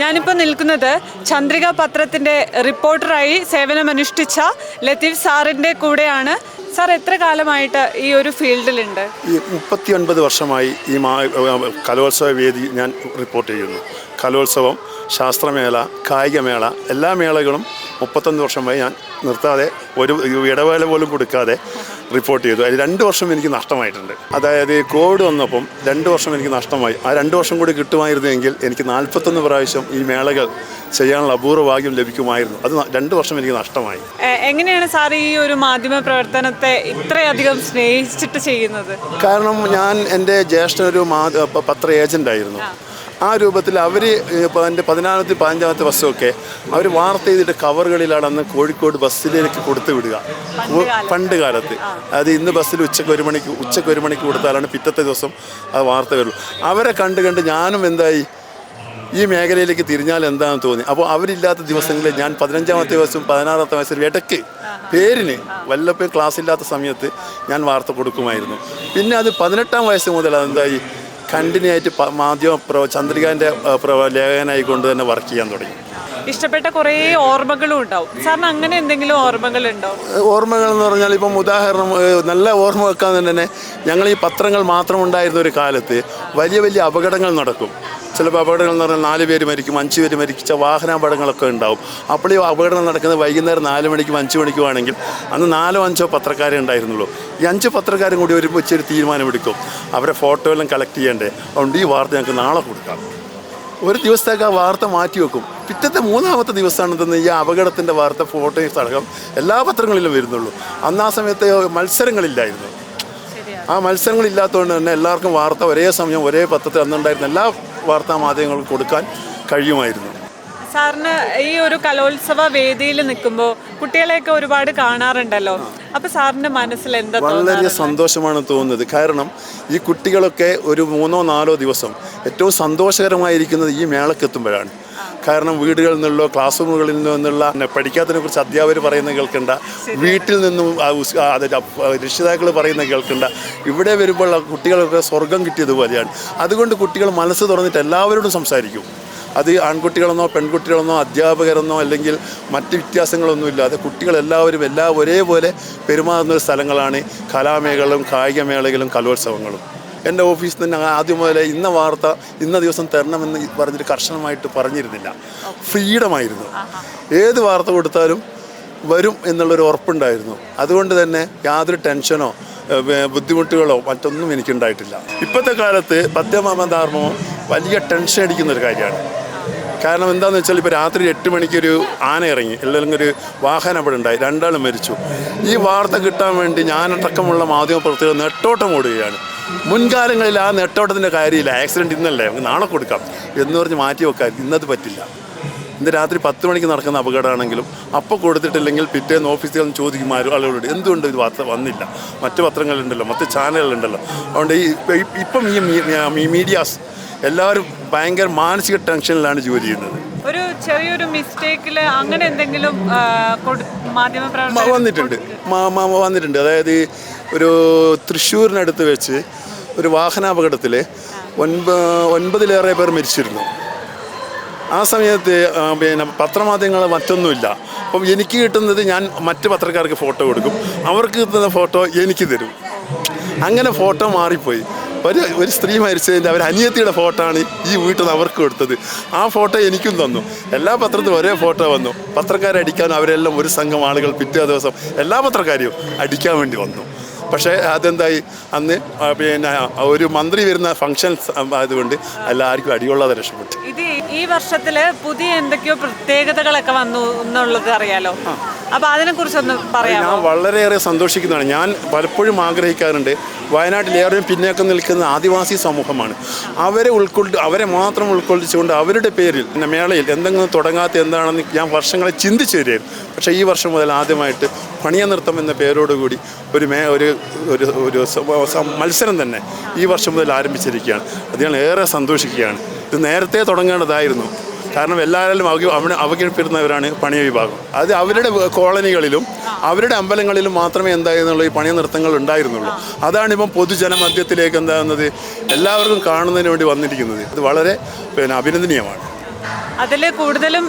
ഞാനിപ്പോൾ നിൽക്കുന്നത് ചന്ദ്രിക പത്രത്തിന്റെ റിപ്പോർട്ടറായി സേവനമനുഷ്ഠിച്ച ലത്തീഫ് സാറിന്റെ കൂടെയാണ്. സാർ എത്ര കാലമായിട്ട് ഈ ഒരു ഫീൽഡിലുണ്ട്? ഈ മുപ്പത്തി ഒൻപത് വർഷമായി ഈ മാ കലോത്സവ വേദി ഞാൻ റിപ്പോർട്ട് ചെയ്യുന്നു. കലോത്സവം ശാസ്ത്രമേള കായികമേള എല്ലാ മേളകളും മുപ്പത്തൊന്ന് വർഷമായി ഞാൻ നിർത്താതെ ഒരു ഇടവേള പോലും കൊടുക്കാതെ റിപ്പോർട്ട് ചെയ്തു. അതിൽ രണ്ട് വർഷം എനിക്ക് നഷ്ടമായിട്ടുണ്ട്. അതായത് ഈ കോവിഡ് വന്നപ്പം രണ്ട് വർഷം എനിക്ക് നഷ്ടമായി. ആ രണ്ട് വർഷം കൂടി കിട്ടുമായിരുന്നെങ്കിൽ എനിക്ക് നാൽപ്പത്തൊന്ന് പ്രാവശ്യം ഈ മേളകൾ ചെയ്യാനുള്ള അപൂർവ ഭാഗ്യം ലഭിക്കുമായിരുന്നു. അത് രണ്ട് വർഷം എനിക്ക് നഷ്ടമായി. എങ്ങനെയാണ് സാർ ഈ ഒരു മാധ്യമ പ്രവർത്തനത്തെ ഇത്രയധികം സ്നേഹിച്ചിട്ട് ചെയ്യുന്നത്? കാരണം ഞാൻ എന്റെ ജ്യേഷ്ഠൻ ഒരു മാ പ- പത്ര ഏജന്റായിരുന്നു. ആ രൂപത്തിൽ അവർ എന്റെ പതിനാലാമത്തെ പതിനഞ്ചാമത്തെ ബസ്സൊക്കെ അവർ വാർത്ത ചെയ്തിട്ട് കവറുകളിലാണ് അന്ന് കോഴിക്കോട് ബസ്സിലേക്ക് കൊടുത്തു വിടുക. പണ്ട് കാലത്ത്. അത് ഇന്ന് ബസ്സിൽ ഉച്ചയ്ക്ക് ഒരു മണിക്ക് ഉച്ചയ്ക്ക് ഒരു മണിക്ക് കൊടുത്താലാണ് പിറ്റത്തെ ദിവസം ആ വാർത്ത വരുള്ളൂ. അവരെ കണ്ട് കണ്ട് ഞാനും എന്തായി? ഈ മേഖലയിലേക്ക് തിരിഞ്ഞാൽ എന്താണെന്ന് തോന്നി. അപ്പോൾ അവരില്ലാത്ത ദിവസങ്ങളിൽ ഞാൻ പതിനഞ്ചാമത്തെ വയസ്സും പതിനാറാമത്തെ വയസ്സിൽ ഇടയ്ക്ക് പേരിന് വല്ലപ്പോഴും ക്ലാസ് ഇല്ലാത്ത സമയത്ത് ഞാൻ വാർത്ത കൊടുക്കുമായിരുന്നു. പിന്നെ അത് പതിനെട്ടാം വയസ്സ് മുതൽ അതെന്തായി? കണ്ടിന്യൂ ആയിട്ട് മാധ്യമ പ്രോ ചന്ദ്രികാന്റെ പ്രവ ലേഖകനായി കൊണ്ട് തന്നെ വർക്ക് ചെയ്യാൻ തുടങ്ങി. ഇഷ്ടപ്പെട്ട കുറേ ഓർമ്മകളും ഉണ്ടാവും. സാറിന് അങ്ങനെ എന്തെങ്കിലും ഓർമ്മകളുണ്ടോ ഓർമ്മകൾ എന്ന് പറഞ്ഞാൽ ഇപ്പം ഉദാഹരണം നല്ല ഓർമ്മ വെക്കാൻ തന്നെ ഞങ്ങൾ ഈ പത്രങ്ങൾ മാത്രം ഉണ്ടായിരുന്ന ഒരു കാലത്ത് വലിയ വലിയ അപകടങ്ങൾ നടക്കും. ചിലപ്പോൾ അപകടങ്ങൾ എന്ന് പറഞ്ഞാൽ നാല് പേര് മരിക്കും അഞ്ച് പേര് മരിച്ച വാഹനാപകടങ്ങളൊക്കെ ഉണ്ടാവും. അപ്പോൾ ഈ അപകടം നടക്കുന്നത് വൈകുന്നേരം നാല് മണിക്കും അഞ്ച് മണിക്കും ആണെങ്കിൽ അന്ന് നാലോ അഞ്ചോ പത്രക്കാരെ ഉണ്ടായിരുന്നുള്ളൂ. ഈ അഞ്ച് പത്രക്കാരും കൂടി ഒരു തീരുമാനമെടുക്കും അവരെ ഫോട്ടോ എല്ലാം കളക്ട് ചെയ്യേണ്ടേ. അതുകൊണ്ട് ഈ വാർത്ത ഞങ്ങൾക്ക് നാളെ കൊടുക്കാം. ഒരു ദിവസത്തേക്ക് ആ വാർത്ത മാറ്റി വെക്കും. പിറ്റത്തെ മൂന്നാമത്തെ ദിവസമാണ് തന്നെ ഈ അപകടത്തിന്റെ വാർത്ത ഫോട്ടോയും അടക്കം എല്ലാ പത്രങ്ങളിലും വരുന്നുള്ളൂ. അന്ന് ആ സമയത്ത് മത്സരങ്ങളില്ലായിരുന്നു. ആ മത്സരങ്ങളില്ലാത്തതുകൊണ്ട് തന്നെ എല്ലാവർക്കും വാർത്ത ഒരേ സമയം ഒരേ പത്രത്തിൽ അന്നുണ്ടായിരുന്ന എല്ലാ വാർത്താ മാധ്യമങ്ങൾക്കും കൊടുക്കാൻ കഴിയുമായിരുന്നു. സാറിന് ഈ ഒരു കലോത്സവ വേദിയിൽ നിൽക്കുമ്പോൾ കുട്ടികളെയൊക്കെ ഒരുപാട് കാണാറുണ്ടല്ലോ. അപ്പൊ സാറിന്റെ മനസ്സിൽ എന്താ വളരെ സന്തോഷമാണ് തോന്നുന്നത്. കാരണം ഈ കുട്ടികളൊക്കെ ഒരു മൂന്നോ നാലോ ദിവസം ഏറ്റവും സന്തോഷകരമായിരിക്കുന്നത് ഈ മേളക്കെത്തുമ്പോഴാണ്. കാരണം വീടുകളിൽ നിന്നുള്ള ക്ലാസ് റൂമുകളിൽ നിന്നുള്ള പഠിക്കാത്തതിനെ കുറിച്ച് അധ്യാപകർ പറയുന്നത് കേൾക്കണ്ട. വീട്ടിൽ നിന്നും രക്ഷിതാക്കൾ പറയുന്നത് കേൾക്കണ്ട. ഇവിടെ വരുമ്പോൾ കുട്ടികൾക്ക് സ്വർഗം കിട്ടിയതുപോലെയാണ് അതുകൊണ്ട് കുട്ടികൾ മനസ്സ് തുറന്നിട്ട് എല്ലാവരോടും സംസാരിക്കും. അത് ആൺകുട്ടികളെന്നോ പെൺകുട്ടികളെന്നോ അധ്യാപകരെന്നോ അല്ലെങ്കിൽ മറ്റ് വ്യത്യാസങ്ങളൊന്നും ഇല്ലാതെ കുട്ടികളെല്ലാവരും എല്ലാം ഒരേപോലെ പെരുമാറുന്ന സ്ഥലങ്ങളാണ് കലാമേളകളും കായികമേളകളും കലോത്സവങ്ങളും. എന്റെ ഓഫീസിൽ തന്നെ ആദ്യം മുതലേ ഇന്ന വാർത്ത ഇന്ന ദിവസം തരണമെന്ന് പറഞ്ഞിട്ട് കർശനമായിട്ട് പറഞ്ഞിരുന്നില്ല. ഫ്രീഡമായിരുന്നു. ഏത് വാർത്ത കൊടുത്താലും വരും എന്നുള്ളൊരു ഉറപ്പുണ്ടായിരുന്നു. അതുകൊണ്ട് തന്നെ യാതൊരു ടെൻഷനോ ബുദ്ധിമുട്ടുകളോ മറ്റൊന്നും എനിക്കുണ്ടായിട്ടില്ല. ഇപ്പോഴത്തെ കാലത്ത് പദ്യമാമധാർമ്മം വലിയ ടെൻഷൻ അടിക്കുന്ന ഒരു കാര്യമാണ്. കാരണം എന്താണെന്ന് വെച്ചാൽ ഇപ്പോൾ രാത്രി എട്ട് മണിക്ക് ഒരു ആന ഇറങ്ങി. അല്ലെങ്കിൽ ഒരു വാഹനം അവിടെ ഉണ്ടായി. രണ്ടാളും മരിച്ചു. ഈ വാർത്ത കിട്ടാൻ വേണ്ടി ഞാനടക്കമുള്ള മാധ്യമ പ്രവർത്തകർ നെട്ടോട്ടം ഓടുകയാണ്. മുൻകാലങ്ങളിൽ ആ നെട്ടോട്ടത്തിന്റെ കാര്യമില്ല. ആക്സിഡന്റ് ഇന്നല്ലേ? നാളെ കൊടുക്കാം. എന്ന് പറഞ്ഞ് മാറ്റി വെക്കാൻ ഇന്നത് പറ്റില്ല. ഇന്ന് രാത്രി പത്ത് മണിക്ക് നടക്കുന്ന അപകടമാണെങ്കിലും അപ്പോൾ കൊടുത്തിട്ടില്ലെങ്കിൽ പിറ്റേന്ന് ഓഫീസിൽ നിന്ന് ചോദിക്കും ആരും ആളുകളോട് എന്തുകൊണ്ട് ഇത് വാർത്ത വന്നില്ല? മറ്റ് പത്രങ്ങളുണ്ടല്ലോ മറ്റ് ചാനലുകളുണ്ടല്ലോ. അതുകൊണ്ട് ഈ ഇപ്പ- ഈ മീഡിയാസ് എല്ലാവരും ഭയങ്കര മാനസിക ടെൻഷനിലാണ് ജോലി ചെയ്യുന്നത്. ഒരു ചെറിയൊരു മിസ്റ്റേക്കിൽ അങ്ങനെ എന്തെങ്കിലും വന്നിട്ടുണ്ട്. വന്നിട്ടുണ്ട്. അതായത് ഒരു തൃശ്ശൂരിനടുത്ത് വെച്ച് ഒരു വാഹനാപകടത്തിൽ ഒൻപ ഒൻപതിലേറെ പേർ മരിച്ചിരുന്നു. ആ സമയത്ത് പിന്നെ പത്രമാധ്യമങ്ങൾ മറ്റൊന്നുമില്ല. അപ്പം എനിക്ക് കിട്ടുന്നത് ഞാൻ മറ്റ് പത്രക്കാർക്ക് ഫോട്ടോ കൊടുക്കും. അവർക്ക് കിട്ടുന്ന ഫോട്ടോ എനിക്ക് തരും. അങ്ങനെ ഫോട്ടോ മാറിപ്പോയി. ഒരു ഒരു സ്ത്രീ മരിച്ചതിന്റെ അവർ അനിയത്തിയുടെ ഫോട്ടോ ആണ് ഈ വീട്ടിൽ നിന്ന് അവർക്ക് കൊടുത്തത്. ആ ഫോട്ടോ എനിക്കും തന്നു. എല്ലാ പത്രത്തിലും ഒരേ ഫോട്ടോ വന്നു. പത്രക്കാരെ അടിക്കാൻ അവരെല്ലാം ഒരു സംഘം ആളുകൾ പിറ്റേ ദിവസം എല്ലാ പത്രക്കാരെയും അടിക്കാൻ വേണ്ടി വന്നു. പക്ഷേ അതെന്തായി? അന്ന് പിന്നെ ഒരു മന്ത്രി വരുന്ന ഫംഗ്ഷൻ ആയതുകൊണ്ട് എല്ലാവർക്കും അടികൊള്ളാതെ രക്ഷപ്പെട്ടു. ഇത് ഈ വർഷത്തിൽ പുതിയ എന്തൊക്കെയോ പ്രത്യേകതകളൊക്കെ വന്നു എന്നുള്ളത് അറിയാലോ. അപ്പൊ അതിനെ കുറിച്ചൊന്ന് പറയാമോ ഞാൻ വളരെയേറെ സന്തോഷിക്കുന്നതാണ്. ഞാൻ പലപ്പോഴും ആഗ്രഹിക്കാറുണ്ട് വയനാട്ടിൽ ഏറെ പിന്നോക്കം നിൽക്കുന്ന ആദിവാസി സമൂഹമാണ്. അവരെ ഉൾക്കൊണ്ട് അവരെ മാത്രം ഉൾക്കൊള്ളിച്ചുകൊണ്ട് അവരുടെ പേരിൽ പിന്നെ മേളയിൽ എന്തെങ്കിലും തുടങ്ങാത്ത എന്താണെന്ന് ഞാൻ വർഷങ്ങളെ ചിന്തിച്ചു വരികയായിരുന്നു. പക്ഷേ ഈ വർഷം മുതൽ ആദ്യമായിട്ട് പണിയ നൃത്തം എന്ന പേരോടുകൂടി ഒരു മേ ഒരു ഒരു ഒരു മത്സരം തന്നെ ഈ വർഷം മുതൽ ആരംഭിച്ചിരിക്കുകയാണ്. അത് ഞാൻ ഏറെ സന്തോഷിക്കുകയാണ്. ഇത് നേരത്തെ തുടങ്ങേണ്ടതായിരുന്നു. കാരണം എല്ലാവരും അവ അവിടെ അവഗണിപ്പിക്കുന്നവരാണ് പണിയ വിഭാഗം. അത് അവരുടെ കോളനികളിലും അവരുടെ അമ്പലങ്ങളിലും മാത്രമേ എന്തായിരുന്നുള്ളൂ ഈ പണിയ നൃത്തങ്ങൾ ഉണ്ടായിരുന്നുള്ളൂ. അതാണ് ഇപ്പം പൊതുജനമധ്യത്തിലേക്ക് എന്താകുന്നത് എല്ലാവർക്കും കാണുന്നതിന് വേണ്ടി വന്നിരിക്കുന്നത്. ഇത് വളരെ പിന്നെ അഭിനന്ദനീയമാണ്. അതിൽ കൂടുതലും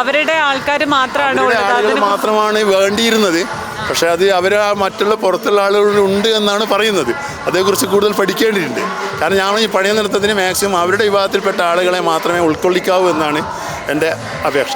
അവരുടെ ആൾക്കാർ മാത്രമാണ് മാത്രമാണ് വേണ്ടിയിരുന്നത്. പക്ഷേ അത് അവർ മറ്റുള്ള പുറത്തുള്ള ആളുകളുണ്ട് എന്നാണ് പറയുന്നത്. അതേക്കുറിച്ച് കൂടുതൽ പഠിക്കേണ്ടിയിട്ടുണ്ട് കാരണം ഞാൻ ഈ പണിയ നൃത്തത്തിന് മാക്സിമം അവരുടെ വിഭാഗത്തിൽപ്പെട്ട ആളുകളെ മാത്രമേ ഉൾക്കൊള്ളിക്കാവൂ എന്നാണ് എന്റെ അപേക്ഷ.